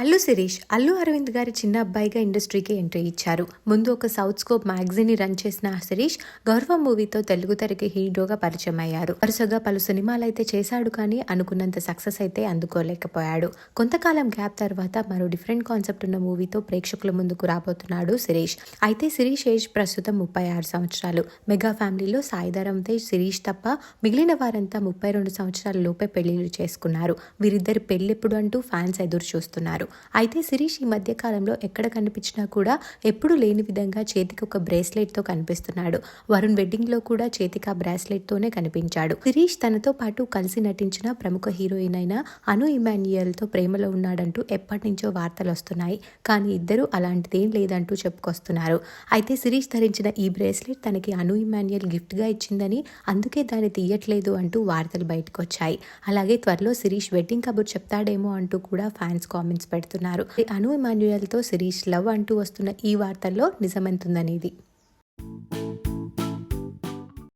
అల్లు శిరీష్ అల్లు అరవింద్ గారి చిన్న అబ్బాయిగా ఇండస్ట్రీకి ఎంట్రీ ఇచ్చారు. ముందు ఒక సౌత్ స్కోప్ మ్యాగజైన్ని రన్ చేసిన శిరీష్ గౌరవ మూవీతో తెలుగు తెరకి హీరోగా పరిచయం అయ్యారు. వరుసగా పలు సినిమాలు అయితే చేశాడు కానీ అనుకున్నంత సక్సెస్ అయితే అందుకోలేకపోయాడు. కొంతకాలం గ్యాప్ తర్వాత మరో డిఫరెంట్ కాన్సెప్ట్ ఉన్న మూవీతో ప్రేక్షకుల ముందుకు రాబోతున్నాడు శిరీష్. అయితే శిరీష్ ఏజ్ ప్రస్తుతం ముప్పై ఆరు సంవత్సరాలు. మెగా ఫ్యామిలీలో సాయిధరం తేజ్ శిరీష్ తప్ప మిగిలిన వారంతా ముప్పై రెండు సంవత్సరాల లోపే పెళ్ళిళ్ళు చేసుకున్నారు. వీరిద్దరి పెళ్ళెప్పుడు అంటూ ఫ్యాన్స్ ఎదురు చూస్తున్నారు అయితే శిరీష్ ఈ మధ్యకాలంలో ఎక్కడ కనిపించినా కూడా ఎప్పుడు లేని విధంగా చేతికి ఒక బ్రేస్లెట్తో కనిపిస్తున్నాడు. వరుణ్ వెడ్డింగ్లో కూడా చేతికి ఆ బ్రాస్లెట్ తోనే కనిపించాడు. శిరీష్ తనతో పాటు కలిసి నటించిన ప్రముఖ హీరోయిన్ అయిన అను ఇమాన్యుయల్తో ప్రేమలో ఉన్నాడంటూ ఎప్పటి నుంచో వార్తలు వస్తున్నాయి. కానీ ఇద్దరూ అలాంటిదేం లేదంటూ చెప్పుకొస్తున్నారు. అయితే శిరీష్ ధరించిన ఈ బ్రేస్లెట్ తనకి అను ఇమాన్యుయల్ గిఫ్ట్గా ఇచ్చిందని అందుకే దాన్ని తీయట్లేదు అంటూ వార్తలు బయటకు వచ్చాయి అలాగే త్వరలో శిరీష్ వెడ్డింగ్ కబుర్ చెప్తాడేమో అంటూ కూడా ఫ్యాన్స్ కామెంట్స్ పెడుతున్నారు. అను ఇమాన్యుయల్తో శిరీష్ లవ్ అంటూ వస్తున్న ఈ వార్తల్లో నిజమెంతుందనేది.